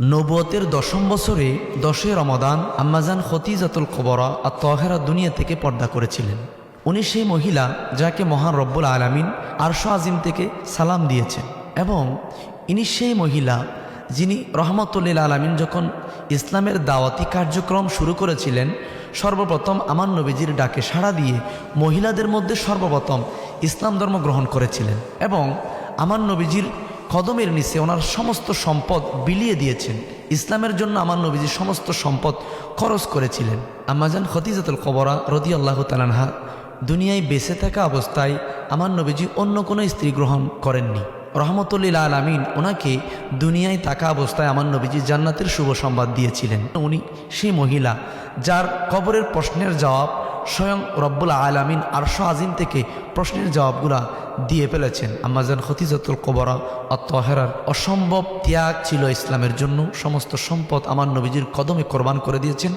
নবতের দশম বছরে দশই রমাদান আম্মাজান খতিজাতুল কবরা আর তহেরা দুনিয়া থেকে পর্দা করেছিলেন। উনি সেই মহিলা যাকে মহান রব্বুল আলামিন আরশো আজিম থেকে সালাম দিয়েছেন এবং ইনি সেই মহিলা যিনি রহমতুল্লিল আলামিন যখন ইসলামের দাওয়াতি কার্যক্রম শুরু করেছিলেন, সর্বপ্রথম আমার নবীজির ডাকে সাড়া দিয়ে মহিলাদের মধ্যে সর্বপ্রথম ইসলাম ধর্ম গ্রহণ করেছিলেন এবং আমার নবীজির কদমের নিচে ওনার সমস্ত সম্পদ বিলিয়ে দিয়েছেন। ইসলামের জন্য আমার নবীজি সমস্ত সম্পদ খরচ করেছিলেন। আমাজান খতিজাতুল কবরা রদি আল্লাহ তালানহা দুনিয়ায় বেঁচে থাকা অবস্থায় আমার নবীজি অন্য কোনো স্ত্রী গ্রহণ করেননি। রহমতুল্লিল আলমিন ওনাকে দুনিয়ায় থাকা অবস্থায় আমার নবীজি জান্নাতের শুভ সংবাদ দিয়েছিলেন। উনি সেই মহিলা যার কবরের প্রশ্নের জবাব স্বয়ং রব্বুল আলামিন আরশো আজিম থেকে প্রশ্নের জবাবগুলা দিয়ে ফেলেছেন। আম্মাজান খতিজাতুল কবরা অত্তহেরার অসম্ভব ত্যাগ ছিল ইসলামের জন্য। সমস্ত সম্পদ আমার নবীজির কদমে কোরবান করে দিয়েছেন।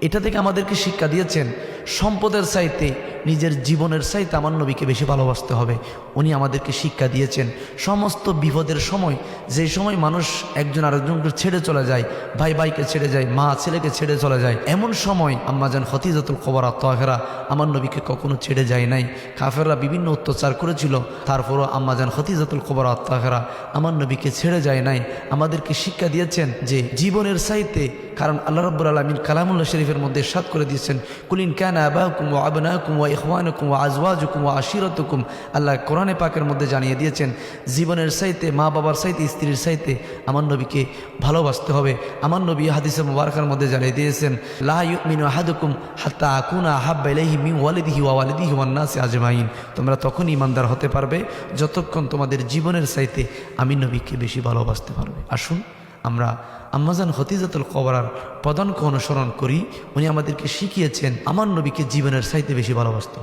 এটা থেকে আমাদেরকে শিক্ষা দিয়েছেন সম্পদের চাইতে, নিজের জীবনের চাইতে আমার নবীকে বেশি ভালোবাসতে হবে। উনি আমাদেরকে শিক্ষা দিয়েছেন। সমস্ত বিপদের সময়, যে সময় মানুষ একজন আরেকজনকে ছেড়ে চলে যায়, ভাই ভাইকে ছেড়ে যায়, মা ছেলেকে ছেড়ে চলে যায়, এমন সময় আম্মা আম্মাজান খতিজাতুল কবরা তহেরা আমার নবীকে কখনো ছেড়ে যায় নাই। কাফেররা বিভিন্ন অত্যাচার করেছিল, তারপরও আম্মা আম্মাজান খতিজাতুল কবরা তহেরা আমার নবীকে ছেড়ে যায় নাই। আমাদেরকে শিক্ষা দিয়েছেন যে, জীবনের চাইতে, কারণ আল্লাহ রব্বুল আলমিন কালামুল্লাহ শরীফের মধ্যে সাত করে দিয়েছেন কুলিন ক্যান আবাহুকুম ও আবনাকুম ও ইখওয়ানুকুম ও আজওয়াজুকুম ও আশিরতুকুম। আল্লাহ কোরআনে পাকের মধ্যে জানিয়ে দিয়েছেন, জীবনের সাইতে মা বাবার সাইতে স্ত্রীর সাইতে আমার নবীকে ভালোবাসতে হবে। আমার নবী হাদিসে মুবারকার মধ্যে জানিয়ে দিয়েছেন, লা ইউমিনু আহাদুকুম হাত্তা আকুনা আহাব্বা ইলাইহি মিন ওয়ালিদিহি ওয়া ওয়ালিদিহি ওয়ান নাসি আজমাইন। তোমরা তখন ইমানদার হতে পারবে, যতক্ষণ তোমাদের জীবনের চাইতে আমি নবীকে বেশি ভালোবাসতে পারবে। আসুন, আমরা আম্মাজান হতিজাতুল কবরার প্রদানকে অনুসরণ করি। উনি আমাদেরকে শিখিয়েছেন, আমার নবীকে জীবনের চাইতে বেশি ভালোবাসতে।